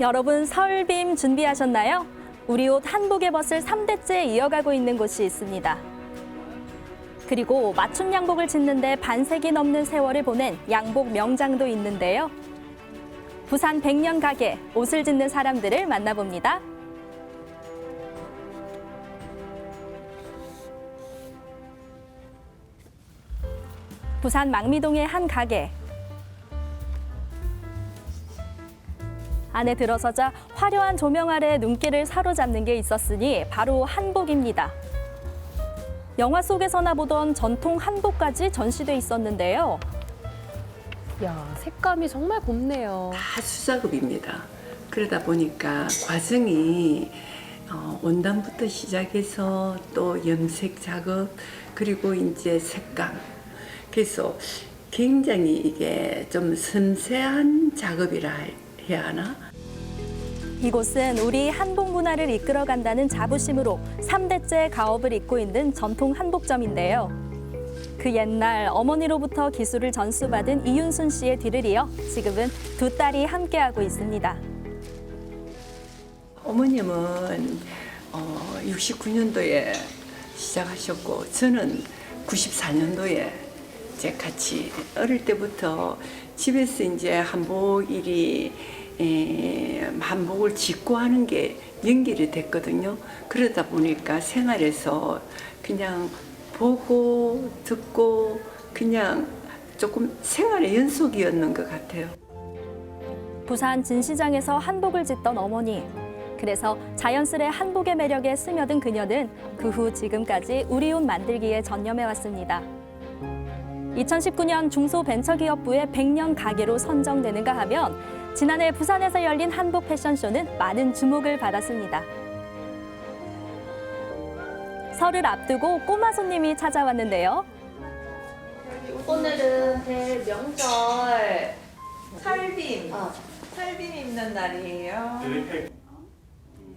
여러분 설빔 준비하셨나요? 우리 옷 한복의 벗을 3대째 이어가고 있는 곳이 있습니다. 그리고 맞춤 양복을 짓는데 반세기 넘는 세월을 보낸 양복 명장도 있는데요. 부산 백년 가게 옷을 짓는 사람들을 만나봅니다. 부산 망미동의 한 가게. 안에 들어서자 화려한 조명 아래 눈길을 사로잡는 게 있었으니 바로 한복입니다. 영화 속에서나 보던 전통 한복까지 전시돼 있었는데요. 야, 색감이 정말 곱네요. 다 수작업입니다. 그러다 보니까 과정이 어, 원단부터 시작해서 또 염색 작업 그리고 이제 색감 그래서 굉장히 이게 좀 섬세한 작업이라 해야 하나? 이곳은 우리 한복 문화를 이끌어간다는 자부심으로 삼대째 가업을 잇고 있는 전통 한복점인데요. 그 옛날 어머니로부터 기술을 전수받은 이윤순 씨의 뒤를 이어 지금은 두 딸이 함께하고 있습니다. 어머님은 어, 69년도에 시작하셨고 저는 94년도에 이제 같이 어릴 때부터 집에서 이제 한복 일이 에, 한복을 짓고 하는 게 연결이 됐거든요. 그러다 보니까 생활에서 그냥 보고 듣고 그냥 조금 생활의 연속이었는 것 같아요. 부산 진시장에서 한복을 짓던 어머니. 그래서 자연스레 한복의 매력에 스며든 그녀는 그 후 지금까지 우리 옷 만들기에 전념해 왔습니다. 2019년 중소벤처기업부의 100년 가게로 선정되는가 하면 지난해 부산에서 열린 한복 패션쇼는 많은 주목을 받았습니다. 설을 앞두고 꼬마 손님이 찾아왔는데요. 오늘은 제 명절 설빔. 어, 설빔 입는 날이에요.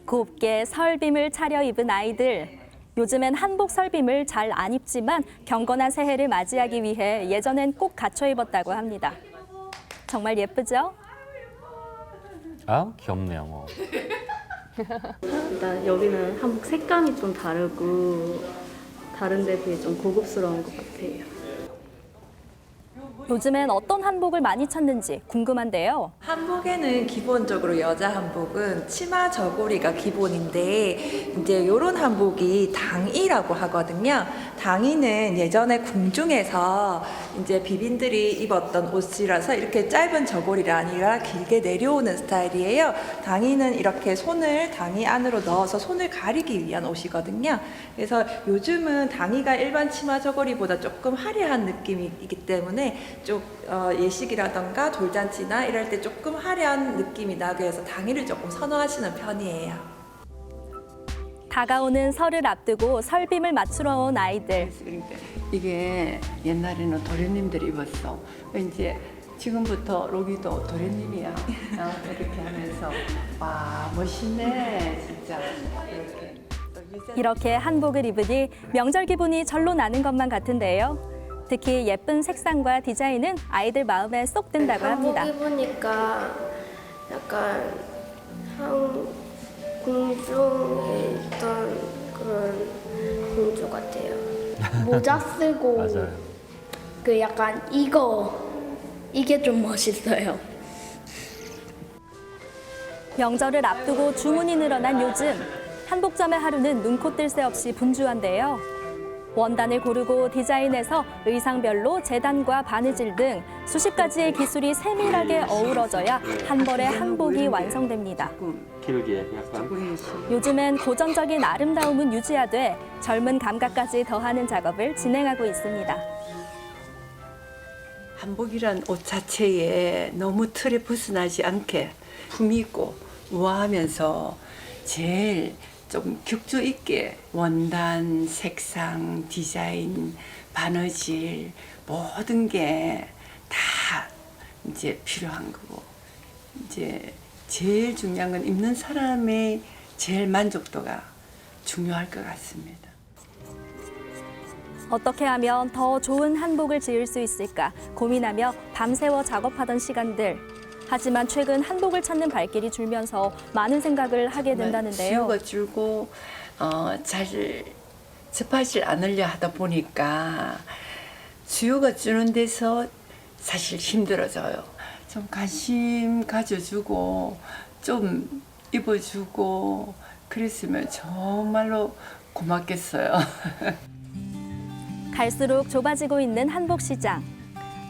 곱게 설빔을 차려 입은 아이들. 요즘엔 한복 설빔을 잘 안 입지만 경건한 새해를 맞이하기 위해 예전엔 꼭 갖춰 입었다고 합니다. 정말 예쁘죠? 아 귀엽네요. 뭐. 일단 여기는 한복 색감이 좀 다르고 다른 데 비해 좀 고급스러운 것 같아요. 요즘엔 어떤 한복을 많이 찾는지 궁금한데요. 한복에는 기본적으로 여자 한복은 치마 저고리가 기본인데 이제 요런 한복이 당이라고 하거든요. 당이는 예전에 궁중에서 이제 비빈들이 입었던 옷이라서 이렇게 짧은 저고리가 아니라 길게 내려오는 스타일이에요. 당이는 이렇게 손을 당이 안으로 넣어서 손을 가리기 위한 옷이거든요. 그래서 요즘은 당이가 일반 치마 저고리보다 조금 화려한 느낌이기 때문에 좀 어, 예식이라던가 돌잔치나 이럴 때 조금 화려한 느낌이 나게 해서 당이를 조금 선호하시는 편이에요. 다가오는 설을 앞두고 설빔을 맞추러 온 아이들. 그러니까 이게 옛날에는 도련님들이 입었어. 이제 지금부터 로기도 도련님이야. 어, 이렇게 하면서 와 멋있네 진짜 이렇게. 이렇게 한복을 입으니 명절 기분이 절로 나는 것만 같은데요. 특히 예쁜 색상과 디자인은 아이들 마음에 쏙 든다고 합니다. 한복 입으니까 약간 한 궁중에 있던 그런 공주 같아요. 모자 쓰고 맞아요. 그 약간 이거 이게 좀 멋있어요. 명절을 앞두고 주문이 늘어난 요즘 한복점의 하루는 눈코 뜰 새 없이 분주한데요. 원단을 고르고 디자인해서 의상별로 재단과 바느질 등 수십 가지의 기술이 세밀하게 어우러져야 한 벌의 한복이 완성됩니다. 길게 약간 요즘엔 고전적인 아름다움은 유지하되 젊은 감각까지 더하는 작업을 진행하고 있습니다. 한복이란 옷 자체에 너무 틀에 벗어나지 않게 품위 있고 우아하면서 제일 좀 격조 있게 원단, 색상, 디자인, 바느질 모든 게 다 이제 필요한 거고 이제 제일 중요한 건 입는 사람의 제일 만족도가 중요할 것 같습니다. 어떻게 하면 더 좋은 한복을 지을 수 있을까 고민하며 밤새워 작업하던 시간들. 하지만 최근 한복을 찾는 발길이 줄면서 많은 생각을 하게 된다는데요. 수요가 줄고 어, 잘 접하지 않으려 하다 보니까 수요가 주는 데서 사실 힘들어져요. 좀 관심 가져주고 좀 입어주고 그랬으면 정말로 고맙겠어요. 갈수록 좁아지고 있는 한복 시장.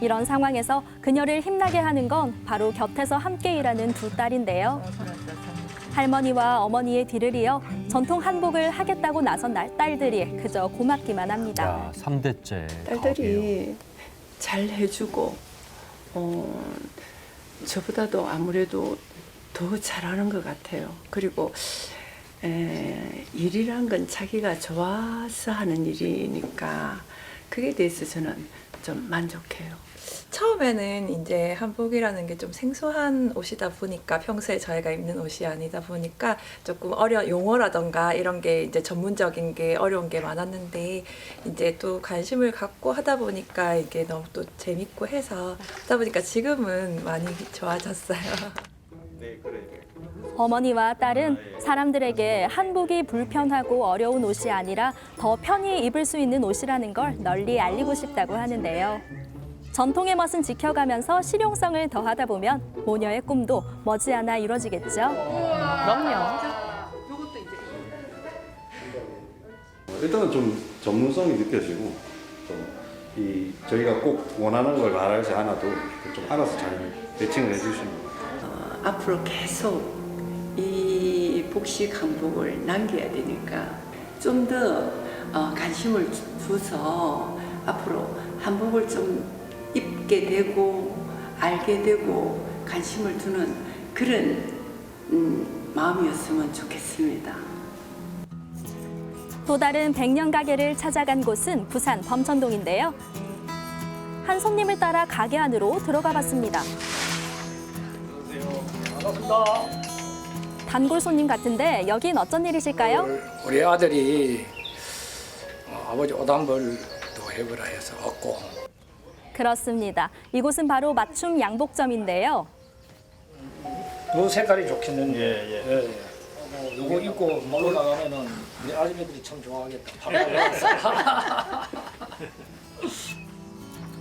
이런 상황에서 그녀를 힘나게 하는 건 바로 곁에서 함께 일하는 두 딸인데요. 할머니와 어머니의 뒤를 이어 전통 한복을 하겠다고 나선 날 딸들이 그저 고맙기만 합니다. 야, 3대째. 딸들이 잘 해주고 어, 저보다도 아무래도 더 잘하는 것 같아요. 그리고 에, 일이란 건 자기가 좋아서 하는 일이니까 그게 대해서 저는 좀 만족해요. 처음에는 이제 한복이라는 게 좀 생소한 옷이다 보니까 평소에 저희가 입는 옷이 아니다 보니까 조금 어려 용어라던가 이런 게 이제 전문적인 게 어려운 게 많았는데 이제 또 관심을 갖고 하다 보니까 이게 너무 또 재밌고 해서 하다 보니까 지금은 많이 좋아졌어요. 어머니와 딸은 사람들에게 한복이 불편하고 어려운 옷이 아니라 더 편히 입을 수 있는 옷이라는 걸 널리 알리고 싶다고 하는데요. 전통의 멋은 지켜가면서 실용성을 더하다 보면 모녀의 꿈도 머지않아 이뤄지겠죠. 그럼요. 일단은 좀 전문성이 느껴지고 좀 이 저희가 꼭 원하는 걸 말하지 않아도 좀 알아서 잘 매칭을 해주시는 어, 앞으로 계속 이 복식 한복을 남겨야 되니까 좀더 어, 관심을 줘서 앞으로 한복을 좀 입게 되고 알게 되고 관심을 두는 그런 음, 마음이었으면 좋겠습니다. 또 다른 백년 가게를 찾아간 곳은 부산 범천동인데요. 한 손님을 따라 가게 안으로 들어가 봤습니다. 단골 손님 같은데 여긴 어쩐 일이실까요? 우리 아들이 어, 아버지 오단벌도 해보라 해서 얻고 그렇습니다. 이곳은 바로 맞춤 양복점인데요. 요 색깔이 좋겠는데 예, 예. 이거 입고 놀러 나가면은 우리 아줌마들이 참 좋아하겠다.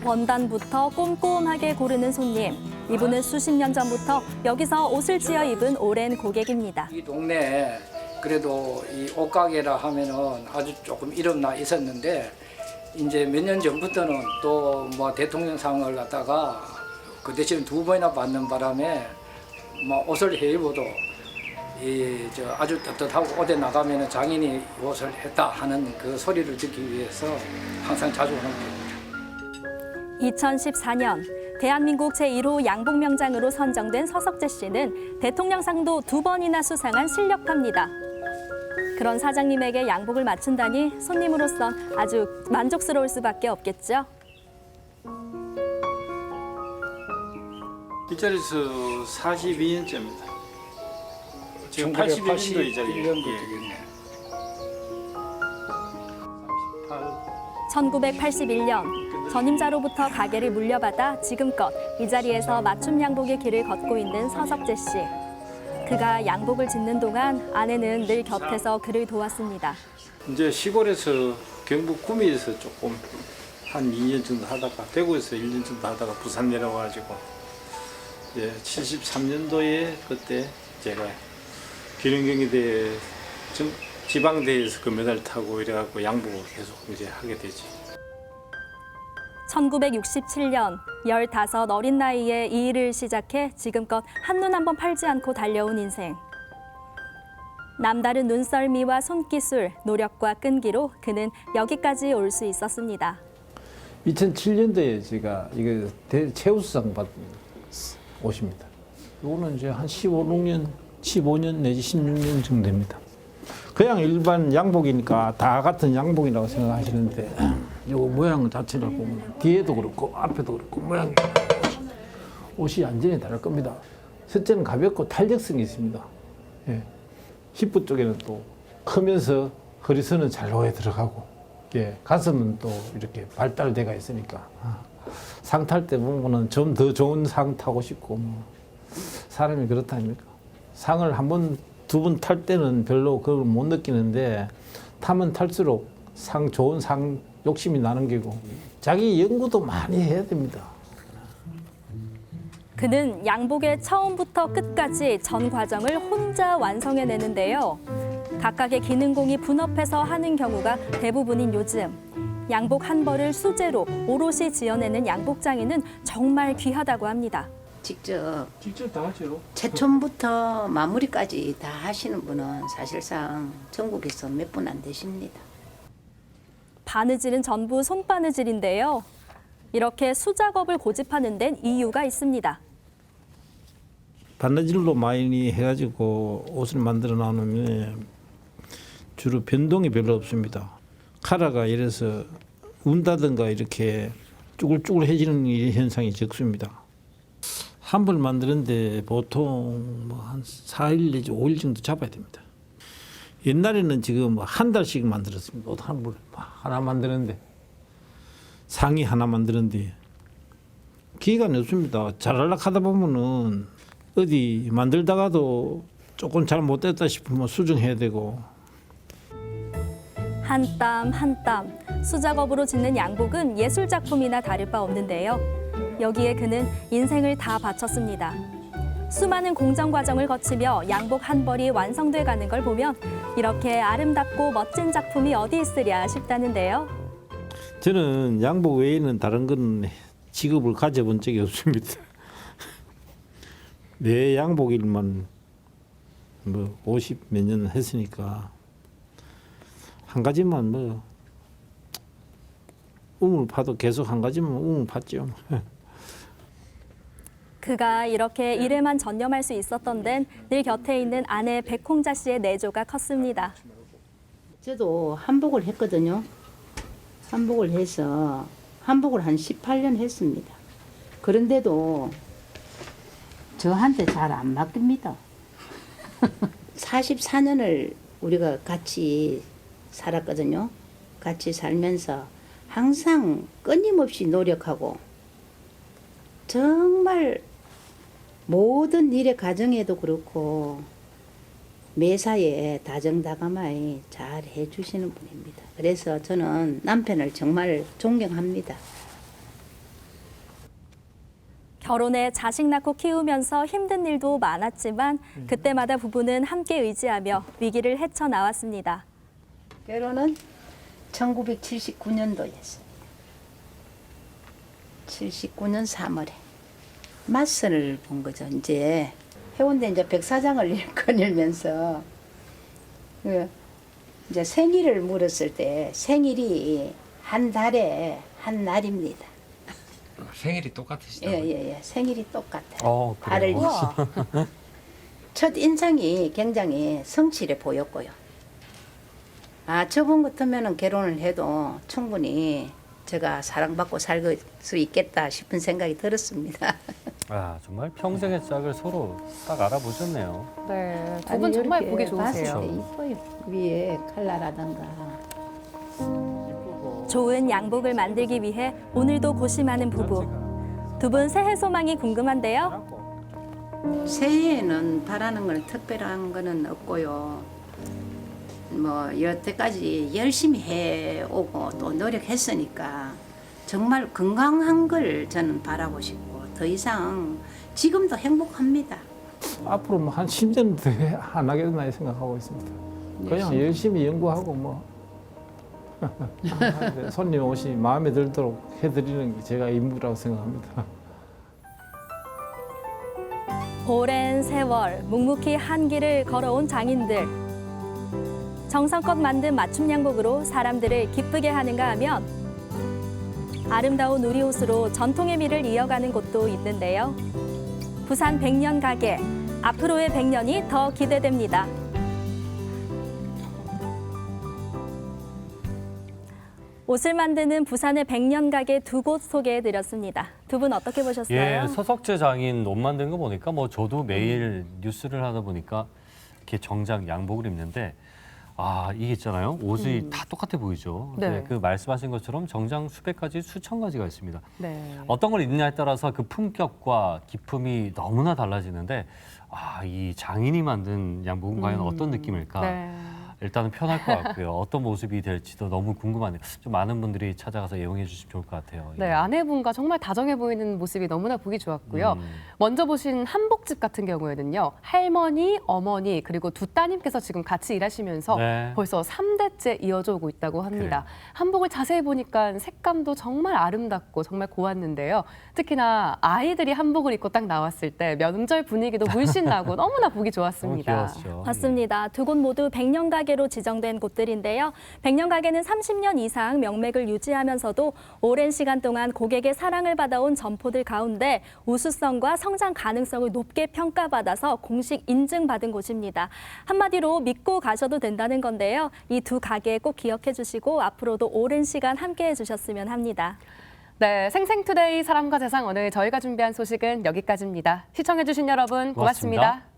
원단부터 꼼꼼하게 고르는 손님. 이분은 수십 년 전부터 여기서 옷을 지어 입은 오랜 고객입니다. 이 동네에 그래도 이 옷가게라 하면은 아주 조금 이름나 있었는데 이제 몇 년 전부터는 또 뭐 대통령 상을 갖다가 그 대신 두 번이나 받는 바람에 뭐 옷을 해 입어도 이저 아주 떳떳하고 어디 나가면은 장인이 옷을 했다 하는 그 소리를 듣기 위해서 항상 자주 오는 거예요. 2014년 대한민국 제1호 양복명장으로 선정된 서석재 씨는 대통령상도 두 번이나 수상한 실력파입니다. 그런 사장님에게 양복을 맞춘다니 손님으로선 아주 만족스러울 수밖에 없겠죠. 이 자리에서 42년째입니다. 지금 81년도 이 자리에 81년도 예. 되겠네. 1981년 전임자로부터 가게를 물려받아 지금껏 이 자리에서 맞춤 양복의 길을 걷고 있는 서석재 씨. 그가 양복을 짓는 동안 아내는 늘 곁에서 그를 도왔습니다. 이제 시골에서 경북 구미에서 조금 한 2년 정도 하다가 대구에서 1년 정도 하다가 부산 내려와가지고 이제 73년도에 그때 제가 기능경기대 지방대회에서 금메달 타고 이래갖고 양복을 계속 이제 하게 되지. 1967년 15 어린 나이에 이 일을 시작해 지금껏 한눈 한번 팔지 않고 달려온 인생. 남다른 눈썰미와 손기술, 노력과 끈기로 그는 여기까지 올 수 있었습니다. 2007년도에 제가 이거 대 최우수상 받은 옷입니다. 이거는 이제 한 15, 6년, 15년 내지 16년 정도 됩니다. 그냥 일반 양복이니까 다 같은 양복이라고 생각하시는데 이 모양 자체를 보면 뒤에도 그렇고 앞에도 그렇고 모양이 옷이 완전히 다를 겁니다. 첫째는 가볍고 탄력성이 있습니다. 예. 힙부 쪽에는 또 크면서 허리선은 잘 로에 들어가고 예, 가슴은 또 이렇게 발달돼가 있으니까 아, 상탈 때 보면은 좀 더 좋은 상 타고 싶고 뭐 사람이 그렇다 아닙니까? 상을 한 번, 두 번 탈 때는 별로 그걸 못 느끼는데 타면 탈수록 상, 좋은 상 욕심이 나는 게고 자기 연구도 많이 해야 됩니다. 그는 양복의 처음부터 끝까지 전 과정을 혼자 완성해내는데요. 각각의 기능공이 분업해서 하는 경우가 대부분인 요즘. 양복 한 벌을 수제로 오롯이 지어내는 양복장인은 정말 귀하다고 합니다. 직접 직접 다 하죠. 최초부터 마무리까지 다 하시는 분은 사실상 전국에서 몇 분 안 되십니다. 바느질은 전부 손바느질인데요. 이렇게 수작업을 고집하는 데는 이유가 있습니다. 바느질로 많이 해가지고 옷을 만들어 나누면 주로 변동이 별로 없습니다. 카라가 이래서 운다든가 이렇게 쭈글쭈글해지는 이 현상이 적습니다. 한 벌 만드는데 보통 뭐 한 4일 내지 5일 정도 잡아야 됩니다. 옛날에는 지금 한 달씩 만들었습니다. 옷한벌 하나 만드는데 상의 하나 만드는데 기간이 없습니다. 잘하려 하다 보면은 어디 만들다가도 조금 잘 못됐다 싶으면 수정해야 되고 한 땀 한 땀 수작업으로 짓는 양복은 예술 작품이나 다를 바 없는데요. 여기에 그는 인생을 다 바쳤습니다. 수많은 공정 과정을 거치며 양복 한 벌이 완성돼 가는 걸 보면 이렇게 아름답고 멋진 작품이 어디 있으랴 싶다는데요. 저는 양복 외에는 다른 건 직업을 가져본 적이 없습니다. 내 양복 일만 뭐 50 몇 년 했으니까 한 가지만 뭐 우물 파도 계속 한 가지만 우물 팠죠. 그가 이렇게 일에만 전념할 수 있었던 데는 늘 곁에 있는 아내 백홍자 씨의 내조가 컸습니다. 저도 한복을 했거든요. 한복을 해서 한복을 한 18년 했습니다. 그런데도 저한테 잘 안 맡깁니다. 44년을 우리가 같이 살았거든요. 같이 살면서 항상 끊임없이 노력하고 정말 모든 일의 과정에도 그렇고 매사에 다정다감하게 잘 해주시는 분입니다. 그래서 저는 남편을 정말 존경합니다. 결혼해 자식 낳고 키우면서 힘든 일도 많았지만 그때마다 부부는 함께 의지하며 위기를 헤쳐나왔습니다. 결혼은 1979년도였어요. 79년 3월에 맞선을 본 거죠. 이제 해운대 이제 백사장을 거닐면서 그 이제 생일을 물었을 때 생일이 한 달에 한 날입니다. 생일이 똑같으시다고요? 예예예 생일이 똑같아요. 어, 발을 그래요? 첫 인상이 굉장히 성실해 보였고요. 아 저분 같으면 결혼을 해도 충분히 제가 사랑받고 살 수 있겠다 싶은 생각이 들었습니다. 아, 정말 평생의 짝을 서로 딱 알아보셨네요. 네, 두 아니, 분 정말 이렇게 보기 봤을 좋으세요. 때 이뻐요. 위에 칼라라든가. 좋은 양복을 만들기 위해 오늘도 고심하는 부부. 두 분 새해 소망이 궁금한데요. 새해에는 바라는 건 특별한 거는 없고요. 뭐 여태까지 열심히 해오고 또 노력했으니까 정말 건강한 걸 저는 바라고 싶고 더 이상 지금도 행복합니다. 앞으로 뭐 한 10년 더 안 하겠나 생각하고 있습니다. 그냥 열심히 연구하고 뭐 손님 오시 마음에 들도록 해드리는 게 제가 임무라고 생각합니다. 오랜 세월 묵묵히 한 길을 걸어온 장인들. 정성껏 만든 맞춤 양복으로 사람들을 기쁘게 하는가 하면 아름다운 우리 옷으로 전통의 미를 이어가는 곳도 있는데요. 부산 백년 가게 앞으로의 백년이 더 기대됩니다. 옷을 만드는 부산의 백년 가게 두 곳 소개해 드렸습니다. 두 분 어떻게 보셨어요? 예, 서석재 장인 옷 만든 거 보니까 뭐 저도 매일 뉴스를 하다 보니까 이렇게 정장 양복을 입는데 아 이게 있잖아요. 옷이 음. 다 똑같아 보이죠. 네. 네, 그 말씀하신 것처럼 정장 수백 가지, 수천 가지가 있습니다. 네. 어떤 걸 입느냐에 따라서 그 품격과 기품이 너무나 달라지는데 아, 이 장인이 만든 양복은 과연 어떤 느낌일까? 네. 일단은 편할 것 같고요. 어떤 모습이 될지도 너무 궁금하네요. 좀 많은 분들이 찾아가서 애용해 주시면 좋을 것 같아요. 네, 아내분과 정말 다정해 보이는 모습이 너무나 보기 좋았고요. 음. 먼저 보신 한복집 같은 경우에는요. 할머니, 어머니, 그리고 두 따님께서 지금 같이 일하시면서 네. 벌써 삼대째 이어져 오고 있다고 합니다. 그래요. 한복을 자세히 보니까 색감도 정말 아름답고 정말 고왔는데요. 특히나 아이들이 한복을 입고 딱 나왔을 때 명절 분위기도 물씬 나고 너무나 보기 너무 좋았습니다. 귀여웠죠. 맞습니다. 두 곳 모두 백년 가게로 지정된 곳들인데요. 백년 가게는 30년 이상 명맥을 유지하면서도 오랜 시간 동안 고객의 사랑을 받아온 점포들 가운데 우수성과 성장 가능성을 높게 평가받아서 공식 인증받은 곳입니다. 한마디로 믿고 가셔도 된다는 건데요. 이 두 가게 꼭 기억해 주시고 앞으로도 오랜 시간 함께 해 주셨으면 합니다. 네, 생생투데이 사람과 세상 오늘 저희가 준비한 소식은 여기까지입니다. 시청해주신 여러분 고맙습니다. 고맙습니다.